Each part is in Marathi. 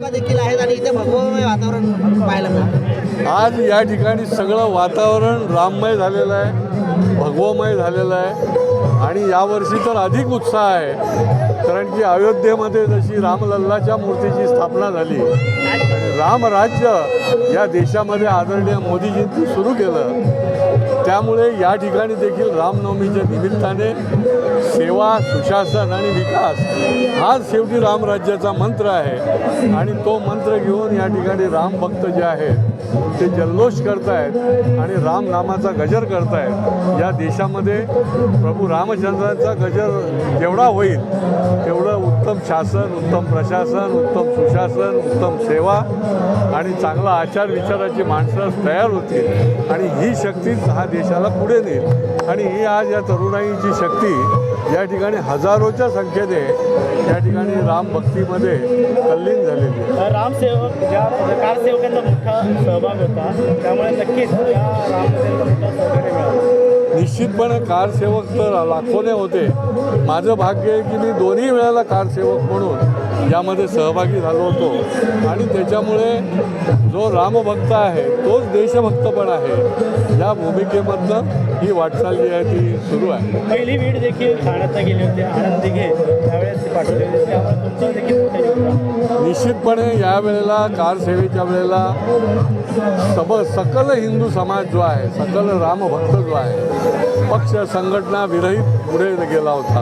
देखील आहेत आणि इथे भगवमय वातावरण पाहायला मिळतं. आज या ठिकाणी सगळं वातावरण राममय झालेलं आहे भगवमय झालेलं आहे. आणि यावर्षी तर अधिक उत्साह आहे कारण की अयोध्येमध्ये जशी रामलल्लाच्या मूर्तीची स्थापना झाली आणि रामराज्य या देशामध्ये आदरणीय मोदीजींनी सुरू केलं त्यामुळे या ठिकाणी देखील रामनवमीच्या निमित्ताने सेवा सुशासन आणि विकास हाच शेवटी रामराज्याचा मंत्र आहे. आणि तो मंत्र घेऊन या ठिकाणी रामभक्त जे आहेत ते जल्लोष करतायत आणि रामनामाचा गजर करतायत. या देशामध्ये प्रभू रामचंद्रांचा गजर जेवढा होईल तेवढं उत्तम शासन उत्तम प्रशासन उत्तम सुशासन उत्तम सेवा आणि चांगला आचार विचाराची माणसं तयार होतील. आणि ही शक्तीच हा देशाला पुढे नेईल. आणि ही आज या तरुणाईची शक्ती या ठिकाणी हजारोच्या संख्येने या ठिकाणी रामभक्तीमध्ये तल्लीन झालेली आहे. रामसेवक ज्या कारसेवकांचा मोठा सहभाग होता त्यामुळे नक्कीच या रामसेवेला सहकार्य मिळालं निश्चितपणे कारसेवक तर लाखोने होते. माझं भाग्य आहे की मी दोन्ही वेळेला कारसेवक म्हणून यामध्ये सहभागी झालो होतो. आणि त्याच्यामुळे जो रामभक्त आहे तोच देशभक्त पण आहे. या भूमिकेमधनं ही वाटचाल जी आहे ती सुरू आहे. पहिली वीड देखील ठाण्यात गेली होती. आनंद दिघे त्यावेळेस. निश्चितपणे यावेळेला कारसेवेच्या वेळेला सब सकल हिंदू समाज जो आहे सकल रामभक्त जो आहे पक्ष संघटना विरहित पुढे गेला होता.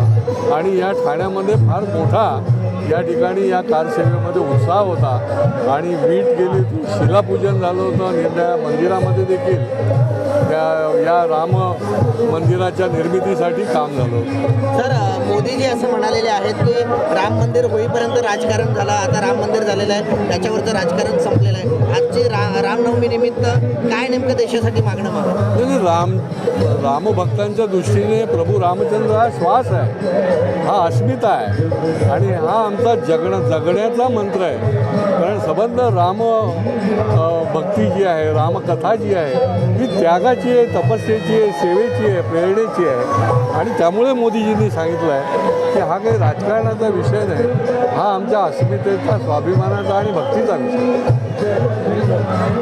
आणि या ठाण्यामध्ये फार मोठा या ठिकाणी या कारसेवेमध्ये उत्साह होता. आणि वीट गेली ती शिलापूजन झालं होतं निर्णया मंदिरामध्ये देखील त्या या राम मंदिराच्या निर्मितीसाठी काम झालं होतं. सर मोदीजी असं म्हणालेले आहेत की राम मंदिर होईपर्यंत राजकारण झालं. आता राम मंदिर झालेलं आहे. त्याच्यावरचं राजकारण संपलेलं आहे. आजची रा रामनवमी निमित्त काय नेमकं देशासाठी मागणं मागणं? राम रामभक्तांच्या दृष्टीने प्रभू रामचंद्र हा श्वास आहे. हा अस्मिता आहे. आणि हा आमचा जगणं जगण्याचा मंत्र आहे. कारण संबंध राम भक्ती जी आहे रामकथा जी आहे ही त्यागाची आहे तपस्येची आहे सेवेची आहे प्रेरणेची आहे. आणि त्यामुळे मोदीजींनी सांगितलं आहे की हा काही राजकारणाचा विषय नाही. हा आमच्या अस्मितेचा स्वाभिमानाचा आणि भक्तीचा विषय. आहे